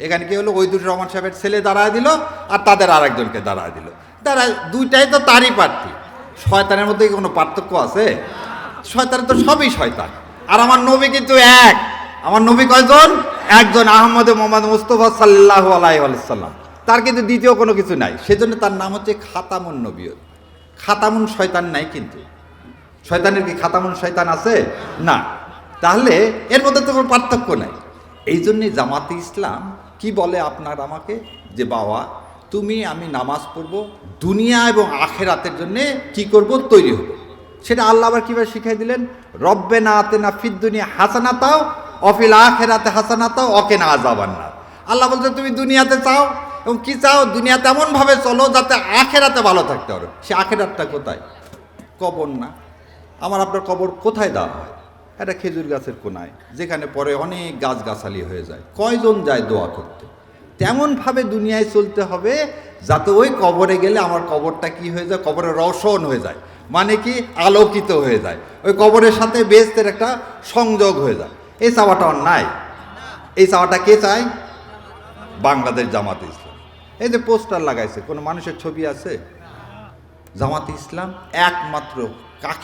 এখানে কি হলো? ওইদুর রহমান সাহেবের ছেলে দাঁড়ায় দিল আর তাদের আরেকজনকে দাঁড়ায় দিল। তারা দুইটাই তো তারই প্রার্থী। শয়তানের মধ্যে কি কোনো পার্থক্য আছে? শয়তানের তো সবই শয়তান। আর আমার নবী কিন্তু এক। আমার নবী কয়জন? একজন, আহমদ মোহাম্মদ মুস্তফা সাল্লাহ আলাইসাল্লাম তার কিন্তু দ্বিতীয় কোনো কিছু নাই। সেজন্য তার নাম হচ্ছে খাতামুন নবীয়ত। খাতামুন শয়তান নাই কিন্তু। শয়তানের কি খাতামুন শয়তান আছে? না। তাহলে এর মধ্যে তো কোনো পার্থক্য নাই। এই জন্যে জামাতে ইসলাম কি বলে আপনার আমাকে? যে বাবা, তুমি আমি নামাজ পড়ব, দুনিয়া এবং আখেরাতের জন্যে কি করব তৈরি হব। সেটা আল্লাহ আবার কীভাবে শিখাই দিলেন? রব্বে না আতে না ফিদ দুনিয়া হাসানাতাও অফিল আখেরাতে হাসানাতাও অকে না আজাবান না আল্লাহ বলছে, তুমি দুনিয়াতে চাও এবং কি চাও? দুনিয়াতে এমনভাবে চলো যাতে আখেরাতে ভালো থাকতে পারো। সে আখেরাতটা কোথায়? কবর না। আমার আপনার কবর কোথায় দেওয়া হয়? একটা খেজুর গাছের কোনায়, যেখানে পরে অনেক গাছগাছালি হয়ে যায়। কয়জন যায় দোয়া করতে? তেমনভাবে দুনিয়ায় চলতে হবে, যাতে ওই কবরে গেলে আমার কবরটা কি হয়ে যায়? কবরে রসন হয়ে যায়। মানে কি? আলোকিত হয়ে যায়। ওই কবরের সাথে বেস্তের একটা সংযোগ হয়ে যায়। এই চাওয়াটা নাই। এই চাওয়াটা কে চায়? বাংলাদেশ জামাতে ইসলাম। এই যে পোস্টার লাগাইছে, কোনো মানুষের ছবি আছে? জামাতে ইসলাম একমাত্র কাকে